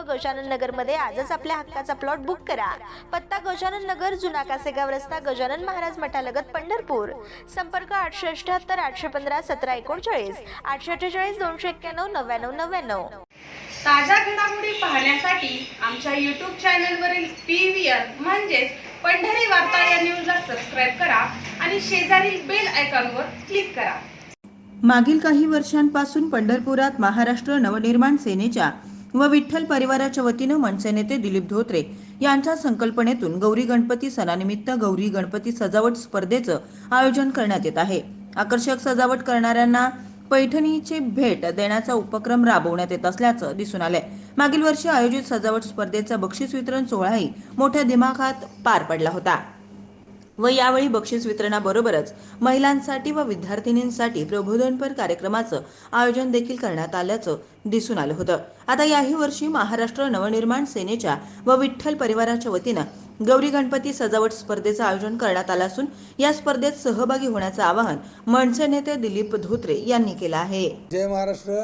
गजानन नगरमध्ये आजच आपल्या हक्काचा प्लॉट बुक करा. पत्ता गजानन नगर जुना कासेगाव रस्ता गजानन महाराज मठालगत पंढरपूर. संपर्क आठशे अठ्याहत्तर आठशे पंधरा सतरा एकोणचाळीस. आठशे अठ्ठेचाळीस दोनशे एक्क्याण्णव नव्याण्णव नव्याण्णव. ताज्या घडामोडी पाहण्यासाठी आमच्या यूट्यूब चॅनलवरील पी व्ही आर म्हणजेच पंढरी वार्ता या न्यूजला सबस्क्राईब करा आणि शेजारील बेल आयकॉनवर क्लिक करा. मागील काही वर्षांपासून पंढरपुरात महाराष्ट्र नवनिर्माण सेनेच्या व विठ्ठल परिवाराच्या वतीनं मनसे नेते दिलीप धोत्रे यांच्या संकल्पनेतून गौरी गणपती सणानिमित्त गौरी गणपती सजावट स्पर्धेचं आयोजन करण्यात येत आहे. आकर्षक सजावट करणाऱ्यांना पैठणीची भेट देण्याचा उपक्रम राबवण्यात येत असल्याचं दिसून आलंय. मागील वर्षी आयोजित सजावट स्पर्धेचा बक्षीस वितरण सोहळाही मोठ्या दिमाखात पार पडला होता. व यावेळी बक्षीस वितरणाबरोबरच महिलांसाठी व विद्यार्थिनींसाठी प्रबोधनपर कार्यक्रमाचं आयोजन देखील करण्यात आल्याचं दिसून आलं होतं. आता याही वर्षी महाराष्ट्र नवनिर्माण सेनेच्या व विठ्ठल परिवाराच्या वतीनं गौरी गणपती सजावट स्पर्धेचं आयोजन करण्यात आलं असून या स्पर्धेत सहभागी होण्याचं आवाहन मनसे नेते दिलीप धोत्रे यांनी केलं आहे. जय महाराष्ट्र.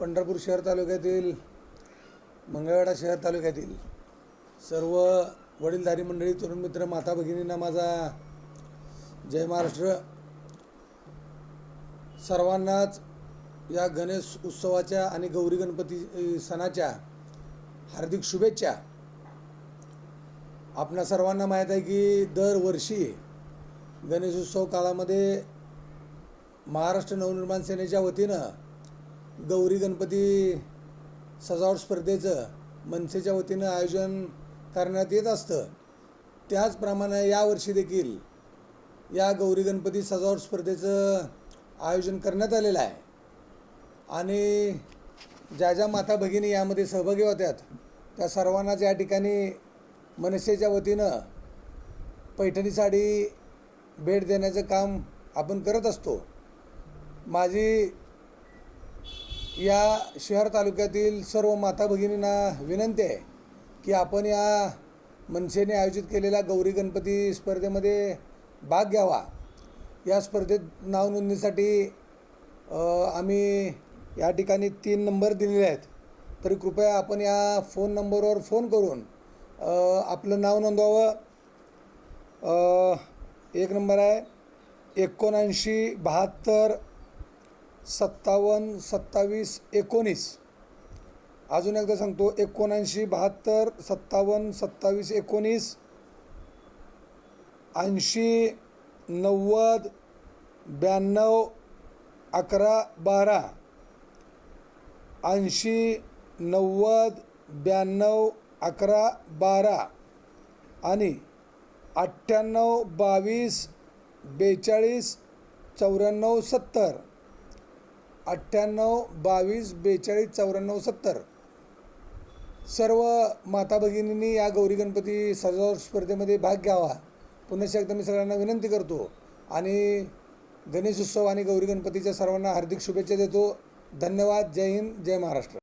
पंढरपूर शहर तालुक्यातील मंगळवेढा शहर तालुक्यातील सर्व वडीलधारी मंडळी तरुण मित्र माता भगिनींना माझा जय महाराष्ट्र. सर्वांनाच या गणेश उत्सवाच्या आणि गौरी गणपती सणाच्या हार्दिक शुभेच्छा. आपणा सर्वांना माहीत आहे की दरवर्षी गणेशोत्सव काळामध्ये महाराष्ट्र नवनिर्माण सेनेच्या वतीनं गौरी गणपती सजावट स्पर्धेचं मनसेच्या वतीनं आयोजन करण्यात येत असतं. त्याचप्रमाणे यावर्षी देखील या गौरी गणपती सजावट स्पर्धेचं आयोजन करण्यात आलेलं आहे. आणि ज्या ज्या माता भगिनी यामध्ये सहभागी होत्यात त्या सर्वांनाच या ठिकाणी मनसेच्या वतीनं पैठणी साडी भेट देण्याचं काम आपण करत असतो. माझी या शहर तालुक्यातील सर्व माता भगिनींना विनंती आहे की आपण या मनसेने आयोजित केलेल्या गौरी गणपती स्पर्धेमध्ये भाग घ्यावा. या स्पर्धेत नावनोंदणीसाठी आम्ही या ठिकाणी तीन नंबर दिलेले आहेत. तरी कृपया आपण या फोन नंबरवर फोन करून आपलं नाव नोंदवावं. एक नंबर आहे. एकोणऐंशी बहात्तर सत्तावन्न सत्तावीस एकोणीस. अजून एकदा सांगतो एकोणऐंशी बहात्तर सत्तावन्न सत्तावीस एकोणीस ऐंशी नव्वद ब्याण्णव अकरा बारा. ऐंशी नव्वद ब्याण्णव अकरा बारा. आणि अठ्ठ्याण्णव बावीस बेचाळीस चौऱ्याण्णव सत्तर. अठ्ठ्याण्णव बावीस बेचाळीस चौऱ्याण्णव सत्तर. सर्व माता भगिनींनी या गौरी गणपती सजावट स्पर्धेमध्ये भाग घ्यावा. पुन्हा एकदा मी सगळ्यांना विनंती करतो आणि गणेश उत्सव आणि गौरी गणपतीच्या सर्वांना हार्दिक शुभेच्छा देतो. धन्यवाद. जय हिंद. जय महाराष्ट्र.